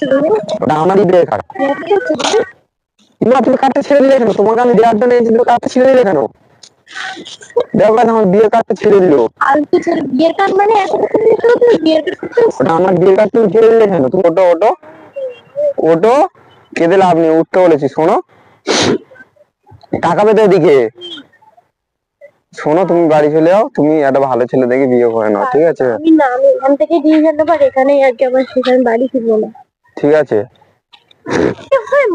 ওটা আমারই বিয়ের কার্ড না তুমি কার্ডটা ছেড়ে দিলে কেন? তোমাকে আমি দেওয়ার জন্য এসেছি কার্ডটা ছেড়ে দিলে কেন? দেখো আমার বিয়ের কার্ডটা ছেড়ে দিলো। আর তুই ছেলে বিয়ের কার্ড মানে এত কিছু দিয়ে দিলো তুই বিয়ের কার্ড করতে এসেছিস? ওটা আমার বিয়ের কার্ড তুমি ছেড়ে দিলে কেন? তুমি ওটো ওটো। ওটো কেঁদে লাভ নেই উঠতে বলেছি শোনো। টাকা পেতে ওদিকে শোনো তুমি বাড়ি চলে যাও। তুমি একটা ভালো ছেলে দেখে বিয়ে করে নাও ঠিক আছে? আমি না আমি এখান থেকে দিয়ে যেতে পারি এখানেই আর কি আবার সেখানে বাড়ি ফিরবো না। ঠিক আছে।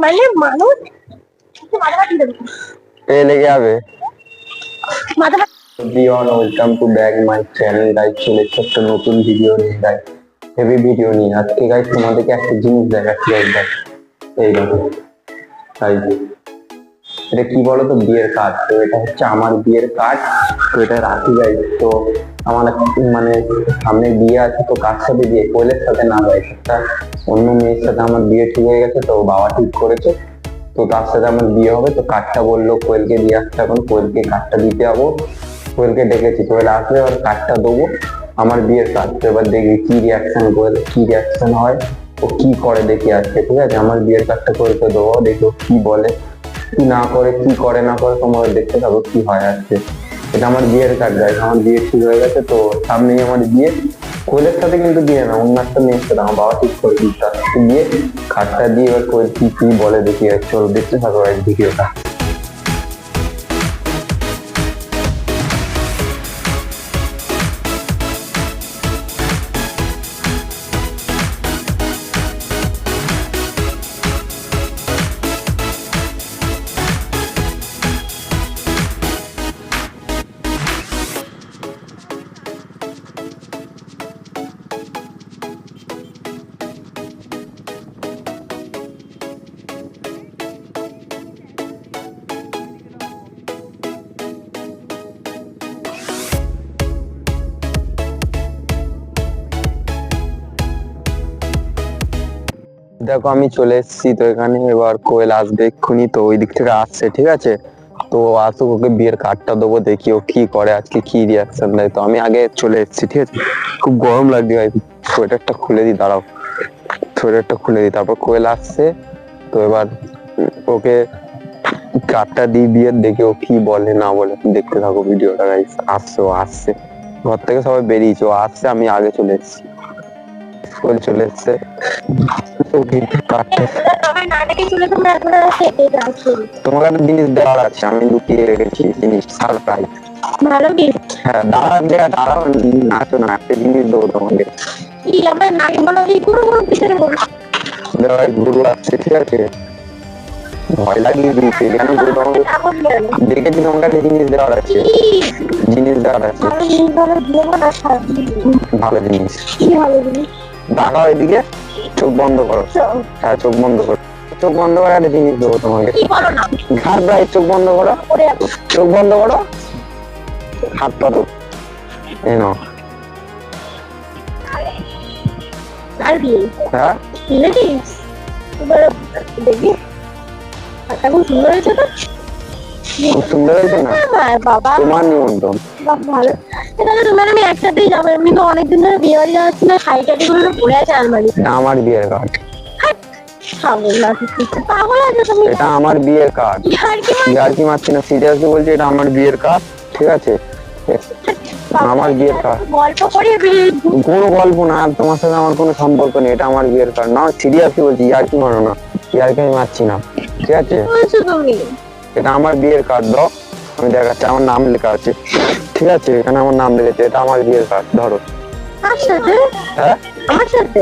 মানে মানুষ। এ লেগে যাবে। Welcome to back my channel guys চলে এসেছে একটা নতুন ভিডিও নিয়ে গাইজ হেভি ভিডিও নিয়ে। আজকে গাইজ তোমাদেরকে একটা জিনিস দেখাচ্ছি এই গাইজ এটা কি বলো তো বিয়ের কার্ড তো এটা হচ্ছে আমার বিয়ের কার্ড এটা রাখি গাইজ তো আমার মানে সামনে বিয়ে আছে, তো কার সাথে বিয়ে? কোয়েলের সাথে না গাইজ একটা অন্য মেয়ের সাথে আমার বিয়ে ঠিক হয়ে গেছে, তো বাবা ঠিক করেছে। তো তার সাথে আমার বিয়ে হবে, তো কার্ডটা বলল কোয়েলকে দিয়ে আসতে এখন, কোয়েলকে কার্ডটা দিতে যাব। কোয়েলকে ডেকেছি, কোয়েল আসবে, এবার কার্ডটা দেবো। আমার বিয়ের কার্ড তো এবার দেখবি কি রিয়াকশন কোয়েল, কি রিয়াকশন হয়, ও কি করে দেখি আজকে, ঠিক আছে? আমার বিয়ের কার্ডটা কোয়েলকে দেবো দেখি কি বলে, কি না করে, কি করে না করে তোমার দেখতে থাকো কি হয় আজকে। এটা আমার বিয়ের কার্ড গাইজ আমার বিয়ে ঠিক হয়ে গেছে, তো সামনেই আমার বিয়ে। কোয়েলের সাথে কিন্তু বিয়ে না অন্য একটা মেয়ের সাথে আমার বাবা ঠিক করে দিচ্ছে। বিয়ে কার্ডটা দিয়ে এবার কোয়েল কি কি বলে দেখি, চল দেখতে থাকো একদিকে ভিডিওটা দেখো, আমি চলে এসেছি তো এখানে। এবার কোয়েল আসবে এক্ষুনি তো ওই দিক থেকে আসছে, ঠিক আছে? তো আসুক, ওকে বিয়ের কার্ডটা দেবো, দেখি ও কি করে। আজকে কি রিয়াকশন দেয়? তো আমি আগে চলে এসেছি, ঠিক আছে? খুব গরম লাগছে ভাই। সোয়েটারটা খুলে দিই, দাঁড়াও। সোয়েটারটা খুলে দিই, তারপর কোয়েল আসছে। তো এবার ওকে কার্ডটা দিই বিয়ের দেখি ও কি বলে, না বলে। দেখতে থাকো ভিডিওটা গাইস আসছে, ও আসছে। ঘর থেকে সবাই বেরিয়েছে, ও আসছে, আমি আগে চলে এসেছি। কোয়েল চলে এসছে তোমরা জিনিস দেওয়ার আছে আমি লুকিয়ে রেখেছি জিনিস সারপ্রাইজ ভালো কি হ্যাঁ দেয়া দাঁড়াও নাচো না একটা জিনিস দেবো তোমাকে। কি আমার বলো এই পুরো পুরো পিছনে গুরু আসছে ঠিক আছে? ভয় লাগিয়ে দিয়েছে কেন গুরু তোমাকে দেখেছি তোমাকে একটা জিনিস দেওয়ার আছে। জিনিস দেওয়ার আছে। ভালো জিনিস ভালো জিনিস? দাঁড়াও এদিকে চোখ বন্ধ করো। হ্যাঁ চোখ বন্ধ করো। চোখ বন্ধ করে একটা জিনিস দেবো তোমাকে। ঘাট ভাই চোখ বন্ধ করো। চোখ বন্ধ করো। হাত পাতো এই নাও। হ্যাঁ? দেখি খুব সুন্দর হয়েছে তো। তোমার নিমন্ত্রণ। বাহ, ভালো। তাহলে তুমি আর আমি একসাথেই যাব এমনি তো অনেকদিন ধরে বিয়ে বাড়ি যাচ্ছি না শাড়ি টাড়ি গুলো পরে আছে আলমারি আমার বিয়ের কার্ড এটা আমার বিয়ের কার্ড আর কি মারছি? না? সিরিয়াসলি বলছি এটা আমার বিয়ের কার্ড ঠিক আছে? আমার বিয়ের কার্ড গল্প করে কোনো গল্প না আর তোমার সাথে আমার কোনো সম্পর্ক নেই এটা আমার বিয়ের কার্ড না সিরিয়াসলি বলছি আর কি মারো না। আর কি আমি মারছি না ঠিক আছে? এটা আমার বিয়ের কার্ড দাও আমি দেখাচ্ছি আমার নাম লেখা আছে। ঠিক আছে এখানে আমার নাম লেগেছে এটা আমার বিয়ের কার্ড ধরো। হ্যাঁ? আমার সাথে?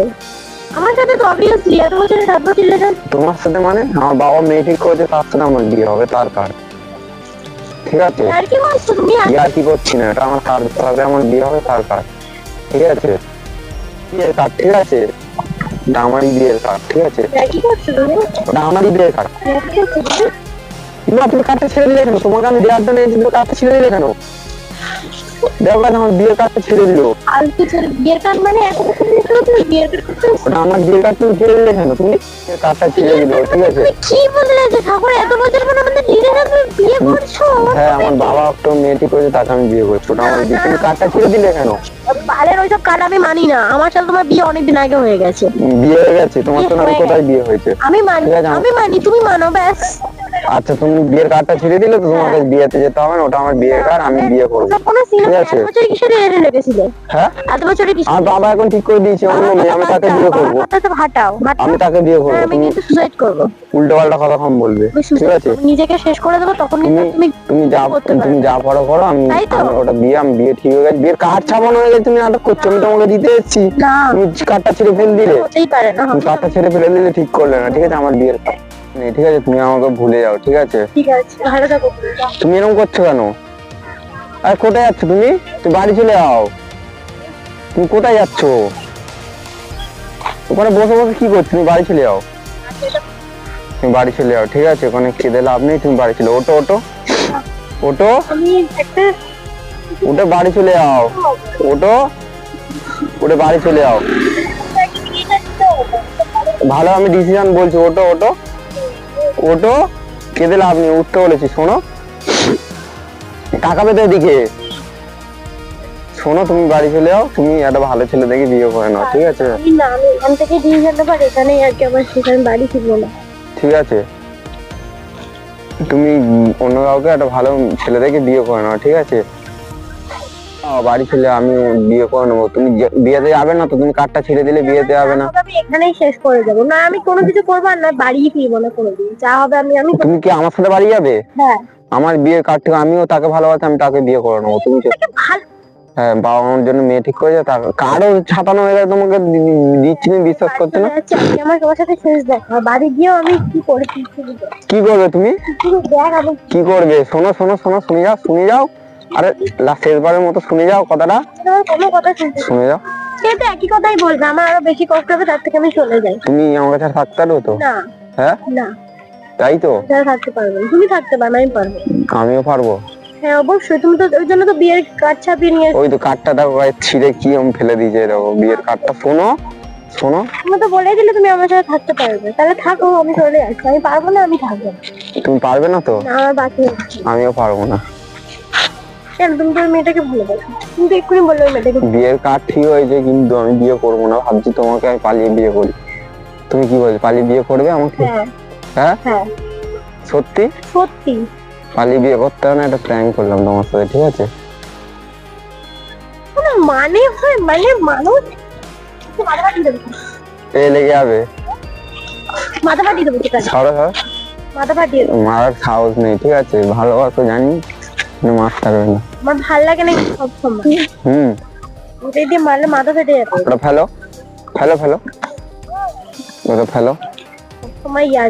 আমার সাথে তো অবভিয়াসলি এত বছরে সাত বছর তোমার সাথে মানে? আমার বাবা মেয়ে ঠিক করেছে তার সাথে আমার বিয়ে হবে তার কার্ড ঠিক আছে? আর কি বলছো তুমি? আর কি করছি না এটা আমার কার্ড তাহলে আমার বিয়ে হবে তার কার্ড ঠিক আছে? বিয়ের কার্ড ঠিক আছে? আমারই বিয়ের কার্ড ঠিক আছে? কি করছ তুমি? বিয়ের কার্ড না তুমি কার্ডটা ছেড়ে দিলে কেন? তোমাকে আমি দেওয়ার জন্য তুমি কার্ডটা ছেড়ে দিলে কেন? দেখো আমার বিয়ের কার্ডটা ছেড়ে দিল। আর কি ছেলে বিয়ের কার্ড মানে এত কিছু তুমি? বিয়ের কার্ড ওটা আমার বিয়ের কার্ড তুমি ছেড়ে দিলে কেন? তুমি কার্ডটা ছেড়ে দিল ঠিক আছে? কি বলে যাচ্ছে ঠাকুর এত বছর পর আমাদের দিদি না তুমি বিয়ে করছ? হ্যাঁ আমার বাবা একটা মেয়েটি করেছে তাকে আমি বিয়ে করছি। ওটা আমার বিয়ে। তুমি কার্ডটা ছেড়ে দিলে কেন? বালের ওইসব কার্ড আমি মানি না। আমার সাথে তোমার বিয়ে অনেকদিন আগে হয়ে গেছে। বিয়ে হয়ে গেছে। তোমার তো কোথায় বিয়ে হয়েছে? আমি মানি আমি মানি তুমি মানো ব্যাস। আচ্ছা তুমি বিয়ের কার্ডটা ছেড়ে দিলে তো তোমাকে বিয়েতে যেতে হবে না ওটা আমার বিয়ের কার্ড আমি বিয়ে করব। সিন ঠিক আছে। হ্যাঁ? আমার বাবা এখন ঠিক করে দিয়েছে অন্য মেয়ে আমি তাকে বিয়ে করব। কথা তো হাঁটাও হাঁটাও। আমি তাকে বিয়ে করব হ্যাঁ, আমি তুমি কিন্তু সুসাইড করব। উল্টো পাল্টা কথা কম বলবে ঠিক আছে? করব। নিজেকে শেষ করে দেবো তখন তুমি তুমি যা তুমি যা করো করো আমি ওটা বিয়ে আমি বিয়ে ঠিক হয়ে গেছে। বিয়ের কার্ড ছাপানো হয়ে গেছে তুমি নাটক করছ আমি তোমাকে দিতে এসেছি। না। তুমি কার্ডটা ছেড়ে ফেলে দিলে। কার্ডটা ছেড়ে ফেলে দিলে ঠিক করলে না ঠিক আছে? আমার বিয়ের কার্ড নেই ঠিক আছে? তুমি আমাকে ভুলে যাও ঠিক আছে? ঠিক আছে ভালো থাকো। তুমি এরকম করছ কেন? আর কোথায় যাচ্ছ তুমি? তুমি বাড়ি চলে যাও। তুমি কোথায় যাচ্ছ? ওখানে বসে বসে কি করছ? তুমি বাড়ি চলে যাও। তুমি বাড়ি চলে যাও ঠিক আছে? ওখানে খেতে লাভ নেই তুমি বাড়ি চলে ওটো ওটো ওটো ওটা বাড়ি চলে যাও। ওটো উঠে বাড়ি চলে যাও। ভালো আমি ডিসিশন বলছি। ওটো ওটো ওটো কেঁদে লাভ নেই উঠতে বলেছি শোনো। টাকা পেতে এদিকে। শোনো তুমি বাড়ি চলে যাও তুমি একটা ভালো ছেলে দেখে বিয়ে করে নাও ঠিক আছে? না আমি এখান থেকে ডিসিশন নেব আর এখানেই আর কি আমার সেখানে বাড়ি ফিরবো না। ঠিক আছে। তুমি অন্য কাউকে একটা ভালো ছেলে দেখে বিয়ে করে নাও ঠিক আছে? বাড়ি ছেলে আমি বিয়ে করে নেব। তুমি বিয়েতে যাবে না তো? তুমি কার্ডটা ছেড়ে দিলে বিয়েতে যাবে না। আমি এখানেই শেষ করে দেবো। না আমি কোনো কিছু করব না বাড়ি ফিরবো না কোনোদিন। যা হবে আমি আমি তুমি কি আমার সাথে বাড়ি যাবে? হ্যাঁ। আমার বিয়ের কার্ড থেকে আমিও তাকে ভালোবাসি আমি তাকে বিয়ে করে নেব। তুমি হ্যাঁ বাবা মার জন্য মেয়ে ঠিক করে যায় কারও ছাপানো হয়ে গেলে তোমাকে দিচ্ছি না বিশ্বাস করছে না? আমার তোমার সাথে শেষ দেখা। বাড়ি গিয়েও আমি কি দেখ। কি করবে তুমি? কি করবে? শোনো শোনো শোনো শুনে যাও শুনে যাও। আরে শেষবারের মতো শুনে যাও কথাটা। কোনো কথা শুনতে শুনে যাও। সে তো একই কথাই বলবে আমার আরও বেশি কষ্ট হবে তার থেকে আমি চলে যাই। তুমি আমার কাছে আর থাকতে পারো তো? না। হ্যাঁ? না। তাই তো? যারা থাকতে পারবে তুমি থাকতে পারবে আমি পারব আমিও পারব। হ্যাঁ অবশ্যই। তুমি তো ওই জন্য তো বিয়ের কার্ড ছাপিয়ে নিয়ে ওই তো কার্ডটা দেখো গায়ে ছিঁড়ে কি আমি ফেলে দিয়েছে দেখো বিয়ের কার্ডটা শোনো শোনো। তুমি তো বলেই দিলে তুমি আমার সাথে থাকতে পারবে। তাহলে থাকো আমি চলে যাচ্ছি আমি পারব না আমি থাকব তুমি পারবে না তো? না আমার বাকি আমিও পারব না। তুমি তো ওই মেয়েটাকে ভালোবাসো। তুমি তো এক্ষুনি বললে ওই মেয়েটাকে বিয়ের কার্ড ঠিক হয়েছে কিন্তু আমি বিয়ে করব না ভাবছি তোমাকে আমি পালিয়ে বিয়ে করি। তুমি কি বলছো পালিয়ে বিয়ে করবে আমাকে? হ্যাঁ। হ্যাঁ? হ্যাঁ। সত্যি? সত্যি। পালিয়ে বিয়ে করতে না একটা প্র্যাঙ্ক করলাম তোমার সাথে ঠিক আছে? মানে হয় মানে মানুষ মাথা ফাটিয়ে দেবো। এ লেগে যাবে। মাথা ফাটিয়ে দেবো ঠিক আছে মাথা ফাটিয়ে দেবো। মারার সাহস নেই ঠিক আছে? ভালোবাসো জানি। কিন্তু মারতে না। আমার ভালো লাগে না সব সময়। হুম। ওটাই দিয়ে মারলে মাথা ফেটে যাবে। ওটা ফেলো। ফেলো ফেলো। ওটা ফেলো। সব ইয়ার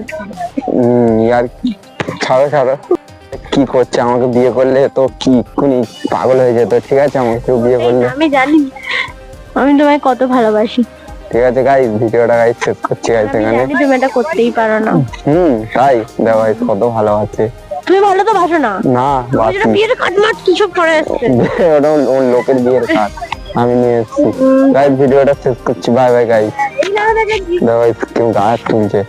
হুম ইয়ার ছাড়ো ছাড়ো কি করছে? আমাকে বিয়ে করলে তো কি এক্ষুনি পাগল হয়ে যেত ঠিক আছে? আমাকে কেউ বিয়ে করলে। আমি জানি। আমি তোমায় কত ভালোবাসি। ঠিক আছে গাইস ভিডিওটা গাইস শেষ করছি গাইস আমি এখানে। তুমি এটা করতেই পারো না। হুম তাই দেখো কত ভালো আছে তুমি ভালো তো বাসো না। না যেটা বিয়ের কাট মাট কিছু পরে আসছে ওটা ওর লোকের বিয়ের কাট আমি নিয়ে এসেছি। গাইস ভিডিওটা শেষ করছি। বাই বাই গাইস দেখো guys, কেউ গাছ তুলছে